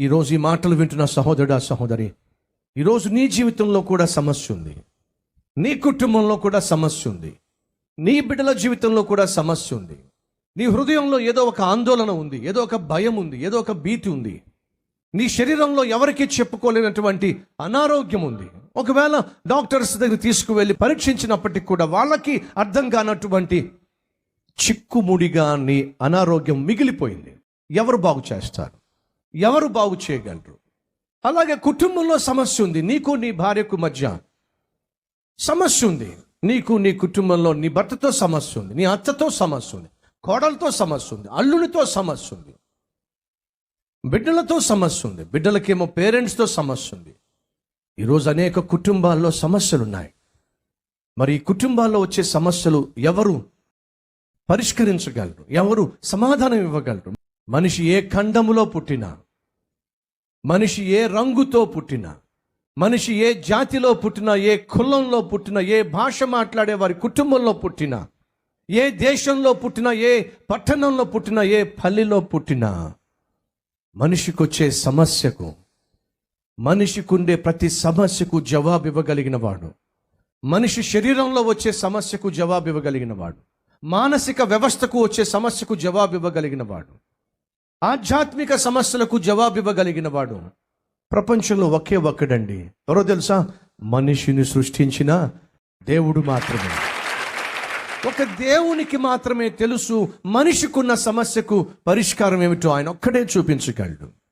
ఈరోజు ఈ మాటలు వింటున్న సహోదరుడా సహోదరి ఈరోజు నీ జీవితంలో కూడా సమస్య ఉంది. నీ కుటుంబంలో కూడా సమస్య ఉంది. నీ బిడ్డల జీవితంలో కూడా సమస్య ఉంది. నీ హృదయంలో ఏదో ఒక ఆందోళన ఉంది ఏదో ఒక భయం ఉంది ఏదో ఒక భీతి ఉంది. నీ శరీరంలో ఎవరికీ చెప్పుకోలేనటువంటి అనారోగ్యం ఉంది. ఒకవేళ డాక్టర్స్ దగ్గర తీసుకువెళ్ళి పరీక్షించినప్పటికీ కూడా వాళ్ళకి అర్థం కానటువంటి చిక్కుముడిగా నీ అనారోగ్యం మిగిలిపోయింది. ఎవరు బాగు చేస్తారు? ఎవరు బాగు చేయగలరు? అలాగే కుటుంబంలో సమస్య ఉంది. నీకు నీ భార్యకు మధ్య సమస్య ఉంది. నీకు నీ కుటుంబంలో నీ భర్తతో సమస్య ఉంది. నీ అత్తతో సమస్య ఉంది. కోడలతో సమస్య ఉంది. అల్లునితో సమస్య ఉంది. బిడ్డలతో సమస్య ఉంది. బిడ్డలకేమో పేరెంట్స్తో సమస్య ఉంది. ఈరోజు అనేక కుటుంబాల్లో సమస్యలు ఉన్నాయి మరి ఈ కుటుంబాల్లో వచ్చే సమస్యలు ఎవరు పరిష్కరించగలరు? ఎవరు సమాధానం ఇవ్వగలరు? మనిషి ఏ ఖండములో పుట్టినా మనిషి ఏ రంగుతో పుట్టినా మనిషి ఏ జాతిలో పుట్టినా ఏ కులంలో పుట్టినా ఏ భాష మాట్లాడే వారి కుటుంబంలో పుట్టినా ఏ దేశంలో పుట్టినా ఏ పట్టణంలో పుట్టినా ఏ పల్లెలో పుట్టినా మనిషికి వచ్చే సమస్యకు మనిషికుండే ప్రతి సమస్యకు జవాబు ఇవ్వగలిగిన వాడు. మనిషి శరీరంలో వచ్చే సమస్యకు జవాబు ఇవ్వగలిగిన వాడు. మానసిక వ్యవస్థకు వచ్చే సమస్యకు జవాబు ఇవ్వగలిగిన వాడు. ఆధ్యాత్మిక సమస్యలకు జవాబు ఇవ్వగలిగిన వాడు ప్రపంచంలో ఒకే ఒక్కడండి. ఎవరో తెలుసా? మనిషిని సృష్టించిన దేవుడు మాత్రమే. ఒక దేవునికి మాత్రమే తెలుసు మనిషికున్న సమస్యకు పరిష్కారం ఏమిటో ఆయన ఒక్కడే చూపించగలడు.